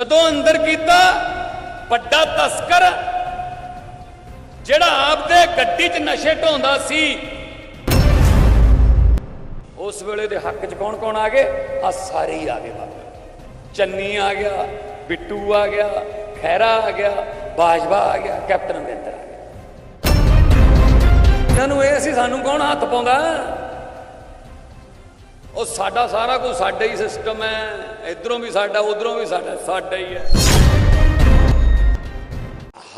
ਜਦੋਂ ਅੰਦਰ ਕੀਤਾ, ਵੱਡਾ ਤਸਕਰ, ਜਿਹੜਾ ਆਪਦੇ ਗੱਡੀ 'ਚ ਨਸ਼ੇ ਢੋਂਦਾ ਸੀ, ਉਸ ਵੇਲੇ ਦੇ ਹੱਕ 'ਚ ਕੌਣ ਕੌਣ ਆ ਗਏ? ਆ ਸਾਰੇ ਹੀ ਆ ਗਏ ਬਾਬਾ। ਚੰਨੀ ਆ ਗਿਆ, ਬਿੱਟੂ ਆ ਗਿਆ ਖੈਰਾ ਆ ਗਿਆ, ਬਾਜਵਾ ਆ ਗਿਆ, ਕੈਪਟਨ ਅਮਰਿੰਦਰ ਆ ਗਿਆ। ਇਹਨਾਂ ਨੂੰ ਇਹ ਸੀ, ਸਾਨੂੰ ਕੌਣ ਹੱਥ ਪਾਉਂਦਾ? ਉਹ ਸਾਡਾ ਸਾਰਾ ਕੁਝ ਸਾਡਾ ਹੀ ਸਿਸਟਮ ਹੈ। ਇਧਰੋਂ ਵੀ ਸਾਡਾ, ਉਧਰੋਂ ਵੀ ਸਾਡਾ ਸਾਡਾ ਹੀ ਹੈ।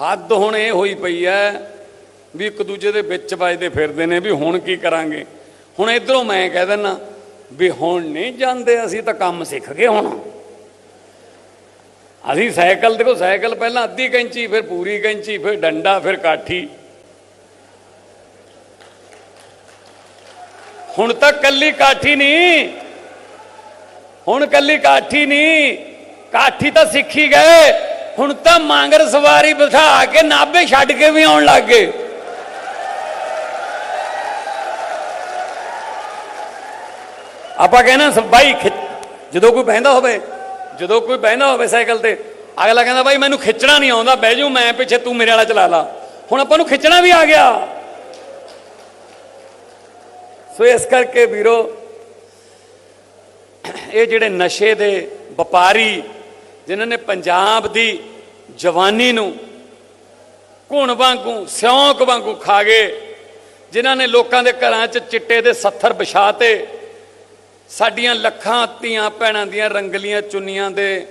ਹੱਦ ਹੁਣ ਇਹ ਹੋਈ ਪਈ ਹੈ ਵੀ ਇੱਕ ਦੂਜੇ ਦੇ ਵਿੱਚ ਵੱਜਦੇ ਫਿਰਦੇ ਨੇ ਵੀ ਹੁਣ ਕੀ ਕਰਾਂਗੇ। ਹੁਣ ਇਧਰੋਂ ਮੈਂ ਕਹਿ ਦਿੰਨਾ ਵੀ ਹੁਣ ਨਹੀਂ ਜਾਂਦੇ, ਅਸੀਂ ਤਾਂ ਕੰਮ ਸਿੱਖ ਗਏ ਹੁਣ। ਅਸੀਂ ਸਾਈਕਲ, ਦੇਖੋ ਸਾਈਕਲ ਪਹਿਲਾਂ ਅੱਧੀ ਕੈਂਚੀ, ਫਿਰ ਪੂਰੀ ਕੈਂਚੀ, ਫਿਰ ਡੰਡਾ, ਫਿਰ ਕਾਠੀ। ਹੁਣ ਤਾਂ ਕੱਲੀ ਕਾਠੀ ਨਹੀਂ। ਹੁਣ ਕੱਲੀ ਕਾਠੀ ਨਹੀਂ। ਕਾਠੀ ਤਾਂ ਸਿੱਖੀ ਗਏ। ਹੁਣ ਤਾਂ ਮਾਂਗਰ ਸਵਾਰੀ ਬਿਠਾ ਕੇ ਨਾਭੇ ਛੱਡ ਕੇ ਵੀ ਆਉਣ ਲੱਗ ਗਏ। ਆਪਾਂ ਕਹਿੰਦੇ ਬਾਈ ਜਦੋਂ ਕੋਈ ਬਹਿੰਦਾ ਹੋਵੇ, ਜਦੋਂ ਕੋਈ ਬਹਿੰਦਾ ਹੋਵੇ ਸਾਈਕਲ ਤੇ, ਅਗਲਾ ਕਹਿੰਦਾ ਬਾਈ ਮੈਨੂੰ ਖਿੱਚਣਾ ਨਹੀਂ ਆਉਂਦਾ, ਬਹਿ ਜਾਊ ਮੈਂ ਪਿੱਛੇ, ਤੂੰ ਮੇਰੇ ਵਾਲਾ ਚਲਾ ਲਾ। ਹੁਣ ਆਪਾਂ ਨੂੰ ਖਿੱਚਣਾ ਵੀ ਆ ਗਿਆ। ਸੋ ਇਸ ਕਰਕੇ ਵੀਰੋ, ਇਹ ਜਿਹੜੇ ਨਸ਼ੇ ਦੇ ਵਪਾਰੀ ਜਿਨ੍ਹਾਂ ਨੇ ਪੰਜਾਬ ਦੀ ਜਵਾਨੀ ਨੂੰ ਘੁਣ ਵਾਂਗੂ, ਸਿਉਂਕ ਵਾਂਗੂ ਖਾ ਗਏ, ਜਿਨ੍ਹਾਂ ਨੇ ਲੋਕਾਂ ਦੇ ਘਰਾਂ 'ਚ ਚਿੱਟੇ ਦੇ ਸੱਥਰ ਵਿਛਾਤੇ, ਸਾਡੀਆਂ ਲੱਖਾਂ ਧੀਆਂ ਭੈਣਾਂ ਦੀਆਂ ਰੰਗਲੀਆਂ ਚੁੰਨੀਆਂ ਦੇ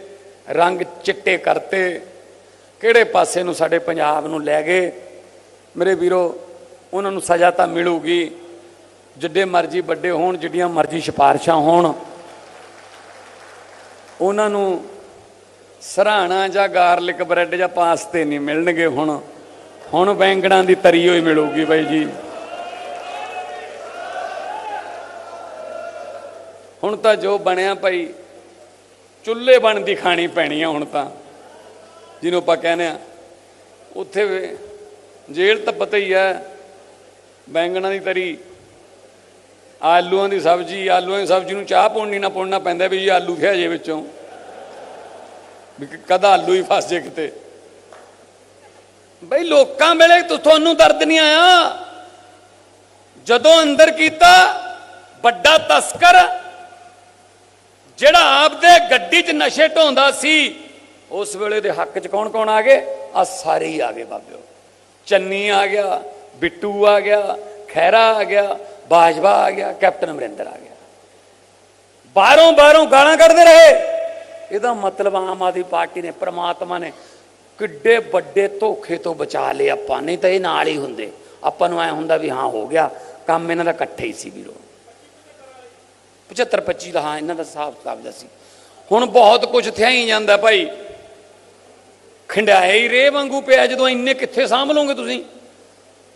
ਰੰਗ ਚਿੱਟੇ ਕਰਤੇ, ਕਿਹੜੇ ਪਾਸੇ ਨੂੰ ਸਾਡੇ ਪੰਜਾਬ ਨੂੰ ਲੈ ਗਏ? ਮੇਰੇ ਵੀਰੋ, ਉਹਨਾਂ ਨੂੰ ਸਜ਼ਾ ਤਾਂ ਮਿਲੂਗੀ। ਜਿੱਡੇ ਮਰਜ਼ੀ ਵੱਡੇ ਹੋਣ, ਜਿੱਡੀਆਂ ਮਰਜ਼ੀ ਸਿਫਾਰਸ਼ਾਂ ਹੋਣ, ਉਹਨਾਂ ਨੂੰ ਸਰਾਣਾ ਜਾਂ ਗਾਰਲਿਕ ਬ੍ਰੈਡ ਜਾਂ ਪਾਸਤੇ ਨਹੀਂ ਮਿਲਣਗੇ ਹੁਣ। ਹੁਣ ਬੈਂਗਣਾ ਦੀ ਤਰੀ ਹੋਈ ਮਿਲੂਗੀ ਬਾਈ ਜੀ। ਹੁਣ ਤਾਂ ਜੋ ਬਣਿਆ ਭਾਈ, ਚੁੱਲ੍ਹੇ ਬਣਦੀ ਖਾਣੀ ਪੈਣੀ ਆ ਹੁਣ ਤਾਂ। ਜਿਹਨੂੰ ਆਪਾਂ ਕਹਿੰਦੇ ਆ, ਉੱਥੇ ਜੇਲ੍ਹ ਤਾਂ ਪਤਾ ਹੀ ਹੈ ਬੈਂਗਣਾਂ ਦੀ ਤਰੀ ਆਲੂਆਂ ਦੀ ਸਬਜ਼ੀ, ਆਲੂਆਂ ਦੀ ਸਬਜ਼ੀ ਨੂੰ ਚਾਹ ਪਾਉਣੀ ਨਾ ਪਾਉਣਾ ਪੈਂਦਾ ਵੀ ਜੀ ਆਲੂ ਖਿਆ ਜੇ ਵਿੱਚੋਂ। ਵੀ ਕਦਾ ਆਲੂ ਹੀ ਫਸ ਜੇ ਕਿਤੇ। ਬਈ ਲੋਕਾਂ ਵੇਲੇ ਤੁਹਾਨੂੰ ਦਰਦ ਨਹੀਂ ਆਇਆ? ਜਦੋਂ ਅੰਦਰ ਕੀਤਾ, ਵੱਡਾ ਤਸਕਰ, ਜਿਹੜਾ ਆਪਦੇ ਗੱਡੀ 'ਚ ਨਸ਼ੇ ਢੋਂਦਾ ਸੀ, ਉਸ ਵੇਲੇ ਦੇ ਹੱਕ 'ਚ ਕੌਣ ਕੌਣ ਆ ਗਏ? ਆ ਸਾਰੇ ਹੀ ਆ ਗਏ ਬਾਬਿਓ। ਚੰਨੀ ਆ ਗਿਆ, ਬਿੱਟੂ ਆ ਗਿਆ ਖੈਰਾ ਆ ਗਿਆ ਬਾਜਵਾ ਆ ਗਿਆ, ਕੈਪਟਨ ਅਮਰਿੰਦਰ ਆ ਗਿਆ। ਬਾਹਰੋਂ ਬਾਹਰੋਂ ਗਾਲਾਂ ਕੱਢਦੇ ਰਹੇ। ਇਹਦਾ ਮਤਲਬ ਆਮ ਆਦਮੀ ਪਾਰਟੀ ਨੇ, ਪ੍ਰਮਾਤਮਾ ਨੇ ਕਿੱਡੇ ਵੱਡੇ ਧੋਖੇ ਤੋਂ ਬਚਾ ਲਏ ਆਪਾਂ। ਨਹੀਂ ਤਾਂ ਇਹ ਨਾਲ ਹੀ ਹੁੰਦੇ। ਆਪਾਂ ਨੂੰ ਐ ਹੁੰਦਾ ਵੀ ਹਾਂ, ਹੋ ਗਿਆ। ਕੰਮ ਇਹਨਾਂ ਦਾ ਇਕੱਠੇ ਹੀ ਸੀ ਵੀਰੋ। 75 25 ਦਾ, ਹਾਂ, ਇਹਨਾਂ ਦਾ ਹਿਸਾਬ ਕਿਤਾਬ ਦਾ ਸੀ। ਹੁਣ ਬਹੁਤ ਕੁਝ ਥਿਆ ਹੀ ਜਾਂਦਾ ਭਾਈ। ਖੰਡਾਏ ਹੀ ਰੇ ਵਾਂਗੂ ਪਿਆ ਜਦੋਂ ਇੰਨੇ ਕਿੱਥੇ ਸਾਂਭ ਲਓਗੇ ਤੁਸੀਂ?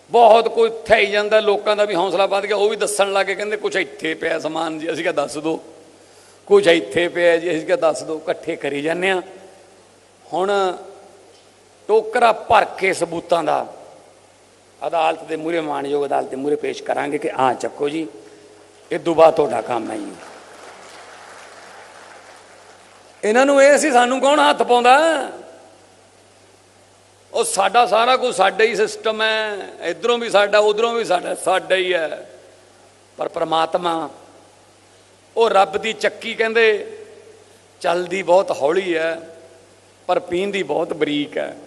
ਬਹੁਤ ਕੋਈ ਥਈ ਜਾਂਦਾ, ਲੋਕਾਂ ਦਾ ਵੀ ਹੌਸਲਾ ਵੱਧ ਗਿਆ, ਉਹ ਵੀ ਦੱਸਣ ਲੱਗੇ, ਕਹਿੰਦੇ ਕੁਝ ਇੱਥੇ ਪਿਆ ਸਮਾਨ ਜੀ, ਅਸੀਂ ਕਿਹਾ ਦੱਸ ਦਿਓ ਕੁਝ ਇੱਥੇ ਪਿਆ ਜੀ, ਅਸੀਂ ਕਿਹਾ ਦੱਸ ਦਿਓ ਇਕੱਠੇ ਕਰੀ ਜਾਂਦੇ ਆ ਹੁਣ ਟੋਕਰਾ ਭਰ ਕੇ ਸਬੂਤਾਂ ਦਾ ਅਦਾਲਤ ਦੇ ਮੂਹਰੇ, ਮਾਨਯੋਗ ਅਦਾਲਤ ਦੇ ਮੂਹਰੇ ਪੇਸ਼ ਕਰਾਂਗੇ ਕਿ ਆ ਚੱਕੋ ਜੀ, ਇਹ ਦੁਬਾ ਤੁਹਾਡਾ ਕੰਮ ਹੈ ਜੀ। ਇਹਨਾਂ ਨੂੰ ਇਹ ਸੀ, ਸਾਨੂੰ ਕੌਣ ਹੱਥ ਪਾਉਂਦਾ? ਉਹ ਸਾਡਾ ਸਾਰਾ ਕੁਝ ਸਾਡਾ ਹੀ ਸਿਸਟਮ ਹੈ। ਇਧਰੋਂ ਵੀ ਸਾਡਾ, ਉਧਰੋਂ ਵੀ ਸਾਡਾ ਸਾਡਾ ਹੀ ਹੈ। ਪਰ ਪ੍ਰਮਾਤਮਾ, ਉਹ ਰੱਬ ਦੀ ਚੱਕੀ ਕਹਿੰਦੇ ਚੱਲਦੀ ਬਹੁਤ ਹੌਲੀ ਹੈ, ਪਰ ਪੀਂਦੀ ਬਹੁਤ ਬਰੀਕ ਹੈ।